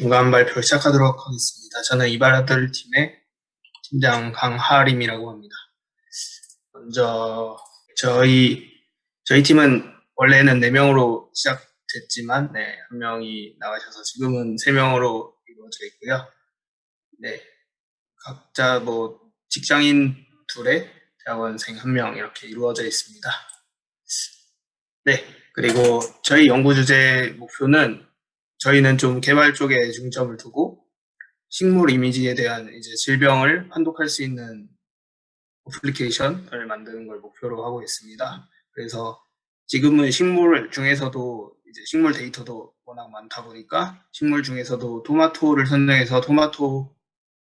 중간 발표 시작하도록 하겠습니다. 저는 이발아들 팀의 팀장 강하림이라고 합니다. 먼저 저희 저희 팀은 원래는 4명으로 시작됐지만 네, 한 명이 나가셔서 지금은 3명으로 이루어져 있고요. 네. 각자 뭐 직장인 둘에 대학원생 한 명 이렇게 이루어져 있습니다. 네. 그리고 저희 연구 주제 목표는 저희는 좀 개발 쪽에 중점을 두고 식물 이미지에 대한 이제 질병을 판독할 수 있는 어플리케이션을 만드는 걸 목표로 하고 있습니다. 그래서 지금은 식물 중에서도 이제 식물 데이터도 워낙 많다 보니까 식물 중에서도 토마토를 선정해서 토마토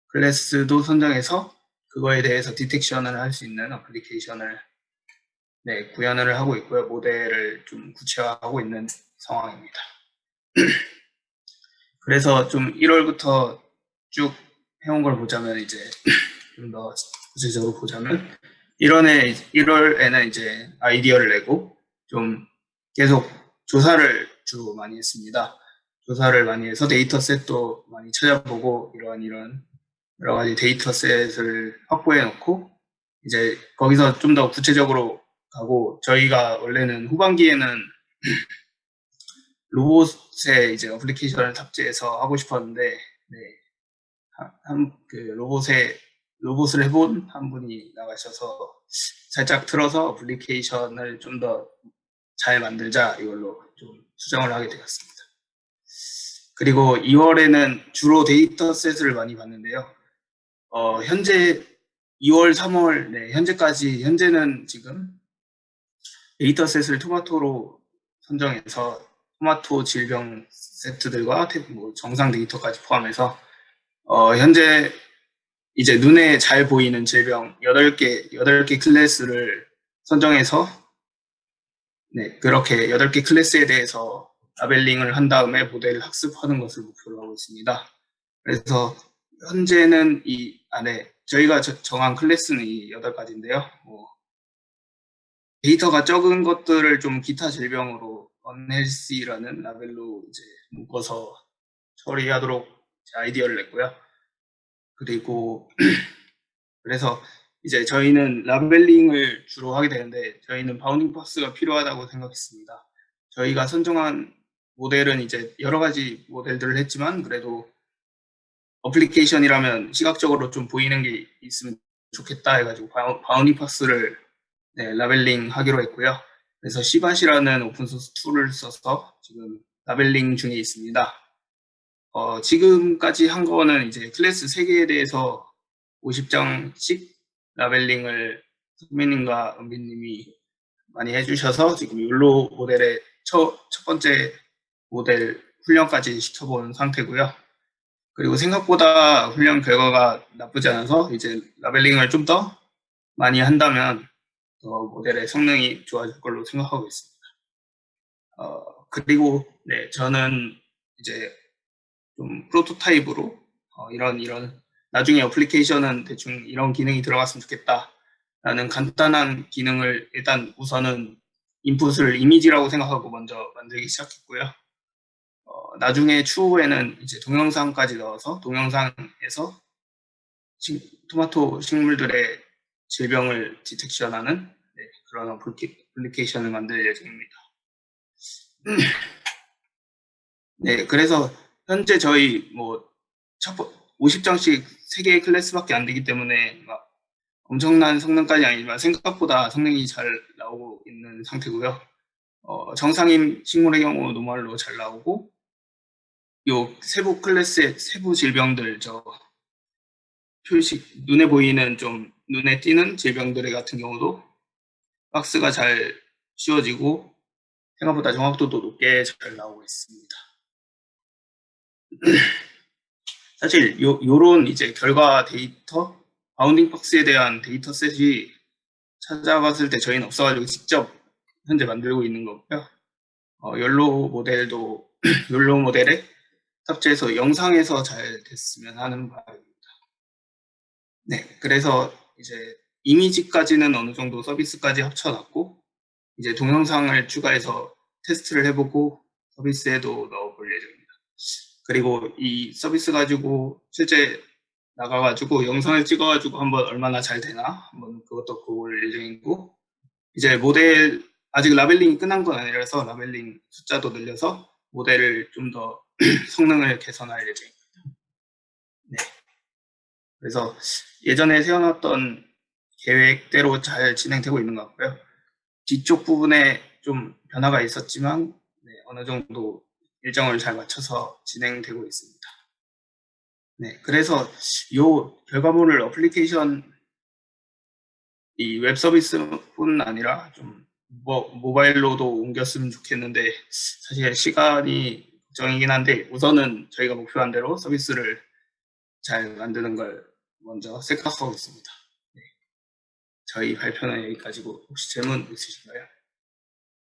클래스도 선정해서 그거에 대해서 디텍션을 할 수 있는 어플리케이션을 네, 구현을 하고 있고요. 모델을 좀 구체화하고 있는 상황입니다. 그래서 좀 1월부터 쭉 해온 걸 보자면 이제 좀 더 구체적으로 보자면 1월에 1월에는 이제 아이디어를 내고 좀 계속 조사를 주로 많이 했습니다. 조사를 많이 해서 데이터셋도 많이 찾아보고 이런 이런 여러 가지 데이터셋을 확보해 놓고 이제 거기서 좀 더 구체적으로 가고 저희가 원래는 후반기에는 로봇에 이제 어플리케이션을 탑재해서 하고 싶었는데 네. 한그 로봇에 로봇을 해본 한 분이 나가셔서 살짝 틀어서 어플리케이션을 좀 더 잘 만들자 이걸로 좀 수정을 하게 되었습니다. 그리고 2월에는 주로 데이터셋을 많이 봤는데요. 어, 현재 2월, 3월, 네, 현재까지, 현재는 지금 데이터셋을 토마토로 선정해서 토마토 질병 세트들과 뭐 정상 데이터까지 포함해서 어, 현재 이제 눈에 잘 보이는 질병 8개, 8개 클래스를 선정해서 네, 그렇게 8개 클래스에 대해서 라벨링을 한 다음에 모델을 학습하는 것을 목표로 하고 있습니다. 그래서 현재는 이 안에 저희가 저- 정한 클래스는 이 8가지인데요. 뭐 데이터가 적은 것들을 좀 기타 질병으로 unhealthy라는 라벨로 이제 묶어서 처리하도록 아이디어를 냈고요. 그리고 그래서 이제 저희는 라벨링을 주로 하게 되는데 저희는 바운딩 박스가 필요하다고 생각했습니다. 저희가 선정한 모델은 이제 여러 가지 모델들을 했지만 그래도 어플리케이션이라면 시각적으로 좀 보이는 게 있으면 좋겠다 해가지고 바운- 바운딩 박스를 네, 라벨링 하기로 했고요. 그래서 시밭이라는 오픈소스 툴을 써서 지금 라벨링 중에 있습니다. 어, 지금까지 한 거는 이제 클래스 3개에 대해서 50장씩 라벨링을 선배님과 은비님이 많이 해주셔서 지금 율로 모델의 첫, 첫 번째 모델 훈련까지 시켜본 상태고요. 그리고 생각보다 훈련 결과가 나쁘지 않아서 이제 라벨링을 좀 더 많이 한다면 더 모델의 성능이 좋아질 걸로 생각하고 있습니다. 어, 그리고 네, 저는 이제 좀 프로토타입으로 어, 이런 이런 나중에 어플리케이션은 대충 이런 기능이 들어갔으면 좋겠다라는 간단한 기능을 일단 우선은 인풋을 이미지라고 생각하고 먼저 만들기 시작했고요. 어, 나중에 추후에는 이제 동영상까지 넣어서 동영상에서 식- 토마토 식물들의 질병을 디텍션하는 네, 그런 어플리케- 어플리케이션을 만들 예정입니다. 네, 그래서 현재 저희 뭐첫 번- 50장씩 3개의 클래스밖에 안 되기 때문에 막 엄청난 성능까지 아니지만 생각보다 성능이 잘 나오고 있는 상태고요. 어, 정상인 식물의 경우 노멀로 잘 나오고 요 세부 클래스의 세부 질병들 저 표식 눈에 보이는 좀 눈에 띄는 질병들 같은 경우도 박스가 잘 씌워지고 생각보다 정확도도 높게 잘 나오고 있습니다. 사실 요, 요런 이제 결과 데이터, 바운딩 박스에 대한 데이터셋이 찾아봤을 때 저희는 없어가지고 직접 현재 만들고 있는 거고요. 어, 연로 모델도 연로 모델에 탑재해서 영상에서 잘 됐으면 하는 바람입니다. 네, 그래서 이제 이미지까지는 어느 정도 서비스까지 합쳐놨고 이제 동영상을 추가해서 테스트를 해보고 서비스에도 넣어볼 예정입니다. 그리고 이 서비스 가지고 실제 나가가지고 영상을 찍어가지고 한번 얼마나 잘 되나 한번 그것도 볼 예정이고 이제 모델 아직 라벨링이 끝난 건 아니라서 라벨링 숫자도 늘려서 모델을 좀 더 성능을 개선할 예정입니다. 네. 그래서 예전에 세워놨던 계획대로 잘 진행되고 있는 것 같고요. 뒤쪽 부분에 좀 변화가 있었지만 네, 어느 정도 일정을 잘 맞춰서 진행되고 있습니다. 네, 그래서 요 결과물을 어플리케이션 이 웹 서비스뿐 아니라 좀 모, 모바일로도 옮겼으면 좋겠는데 사실 시간이 걱정이긴 한데 우선은 저희가 목표한 대로 서비스를 잘 만드는 걸 먼저 생각하고 있습니다. 네. 저희 발표는 여기까지고 혹시 질문 있으신가요?